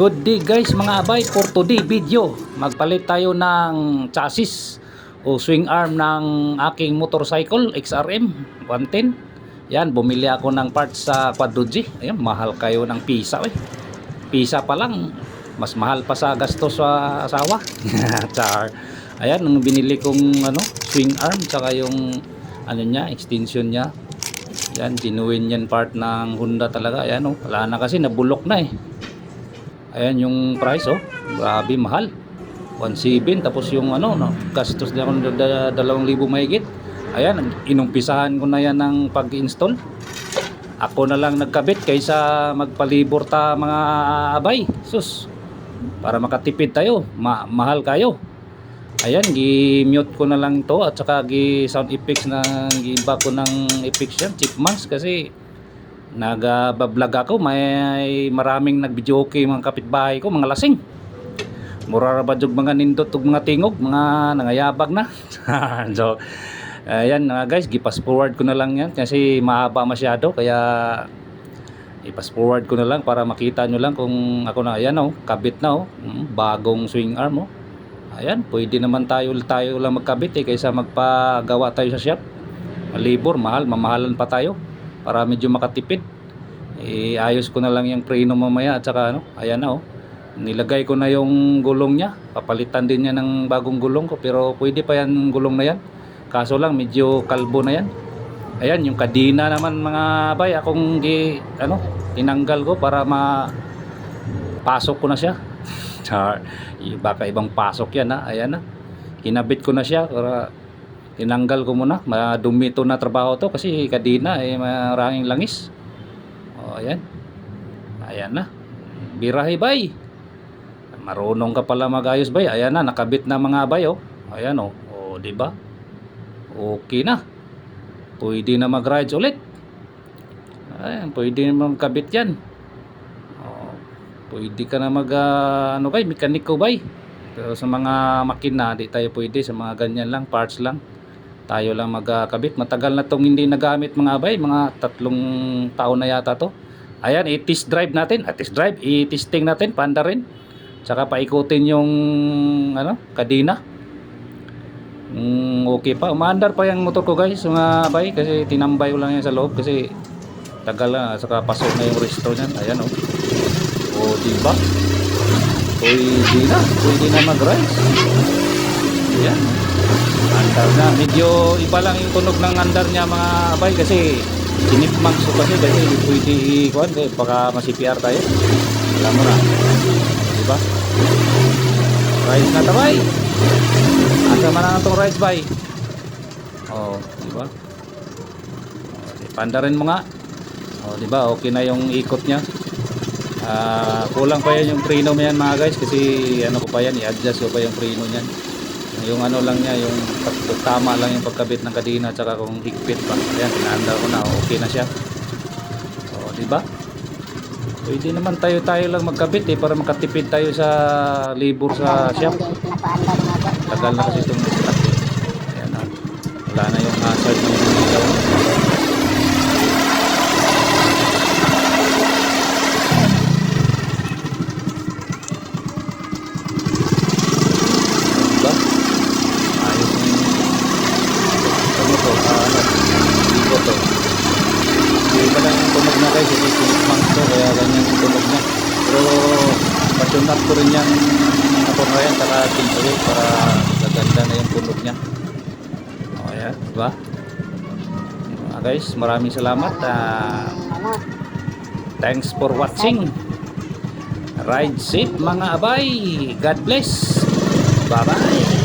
Good day guys mga abay for today video. Magpalit tayo ng chassis o swing arm ng aking motorcycle XRM 110. Yan, bumili ako ng parts sa Quadrogy. Ayan, mahal kayo ng pisa eh. Pisa pa lang, mas mahal pa sa gastos sa asawa. Char. Ayan, nung binili kong ano, swing arm tsaka yung ano niya, extension niya. Yan, genuine yan part ng Honda talaga. Ayan oh, wala na kasi nabulok na eh. Ayan yung price oh. Grabe mahal. 1.7 tapos yung ano no, gastos din ako ng da- dalawang libo mahigit. Ayan, inumpisahan ko na yan ng pag-install. Ako na lang nagkabit kaysa magpalibor ta mga abay. Sus. Para makatipid tayo, ma- mahal kayo. Ayan, gi-mute ko na lang to at saka gi-sound effects na gi-iba ko ng effects yan, chipmunks kasi nagabablog ako. May maraming nag-video okay mga kapitbahay ko mga lasing. Mura ba jug mga nindot ug mga tingog? Mga nangayabag na. So ayan nga guys gipas forward ko na lang yan kasi mahaba masyado. Kaya ipas forward ko na lang para makita nyo lang kung ako na ayan oh kabit na oh. Mm, bagong swing arm oh. Ayan pwede naman tayo tayo lang magkabit eh kaysa magpagawa tayo sa shop. Malibor mahal mamahalan pa tayo para medyo makatipid. Eh, ayos ko na lang yung preno mamaya at saka ano ayan na oh. Nilagay ko na yung gulong niya. Papalitan din niya ng bagong gulong ko pero pwede pa yan gulong na yan. Kaso lang medyo kalbo na yan. Ayan yung kadina naman mga bay akong gi, ano tinanggal ko para ma pasok ko na siya. Char, baka ibang pasok yan ha? Ayan na kinabit ko na siya para tinanggal ko muna. Madumi to na trabaho to kasi kadina eh maraming langis. O ayan. Ayan na. Birahe bay. Marunong ka pala magayos bay. Ayan na nakabit na mga bay oh. Ayan oh. O di ba? Okay na. Pwede na mag rides ulit. Ayan pwede na magkabit yan. Oh, pwede ka na mag ah, ano bay mekaniko bay. Pero sa mga makina di tayo pwede. Sa mga ganyan lang parts lang tayo lang magkabit matagal na tong hindi nagamit mga bay. Mga tatlong taon na yata to. Ayan i-test drive natin. At test drive i-testing natin panda rin. Tsaka paikutin yung ano kadina mm, okay pa. Umaandar pa yung motor ko guys mga bay kasi tinambay ko lang yan sa loob kasi tagal na saka pasok na yung resto niyan. Ayan oh. O diba? Pwede na. Pwede na mag ayan andar na. Medyo iba lang yung tunog ng andar niya mga abay kasi sinipmags ko kasi kasi pwede ikuan kaya baka ma-CPR tayo. Alam mo na. Diba? Rise na tabay asa na itong rise bay. Oh diba? Oh, pandarin mo nga. Oh diba? Okay na yung ikot niya. Ah, kulang pa yan yung preno mo yan mga guys kasi ano ko pa yan i-adjust ko pa yung preno niyan yung ano lang niya yung tama lang yung pagkabit ng kadena tsaka kung higpit pa. Ayan pinaandar ko na. Okay na siya. O di ba? Pwede naman tayo tayo lang magkabit eh para makatipid tayo sa labor sa shop. Tagal na kasi itong ayan na wala na yung hazard ng ilaw diba ayos yung ano to ah, ano iko to hindi pa lang yung tunog niya guys hindi sinipmang to kaya ganyan yung tunog niya. Pero pasyunat ko rin yan ako na yan saka tinsulit para gaganda na yung tunog niya. O ayan diba Ah, guys maraming salamat ah, thanks for watching. Ride safe mga abay. God bless. Bye bye